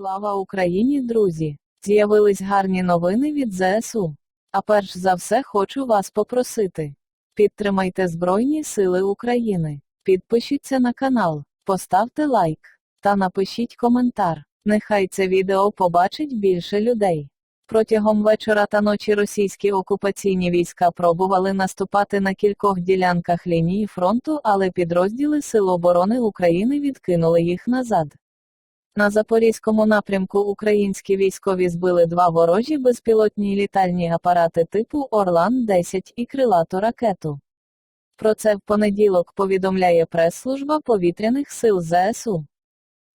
Слава Україні, друзі! З'явились гарні новини від ЗСУ. А перш за все хочу вас попросити. Підтримайте Збройні Сили України. Підпишіться на канал, поставте лайк та напишіть коментар. Нехай це відео побачить більше людей. Протягом вечора та ночі російські окупаційні війська пробували наступати на кількох ділянках лінії фронту, але підрозділи Сил оборони України відкинули їх назад. На Запорізькому напрямку українські військові збили два ворожі безпілотні літальні апарати типу Орлан-10 і крилату ракету. Про це в понеділок повідомляє прес-служба повітряних сил ЗСУ.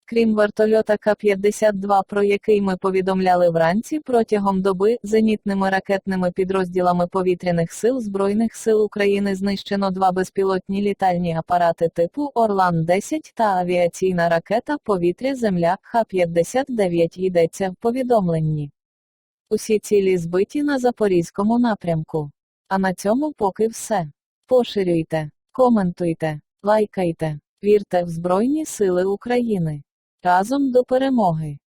Крім вертольота К-52, про який ми повідомляли вранці протягом доби, зенітними ракетними підрозділами повітряних сил Збройних сил України знищено два безпілотні літальні апарати типу Орлан-10 та авіаційна ракета Повітря-Земля Х-59 йдеться в повідомленні. Усі цілі збиті на Запорізькому напрямку. А на цьому поки все. Поширюйте, коментуйте, лайкайте, вірте в Збройні Сили України. Разом до перемоги!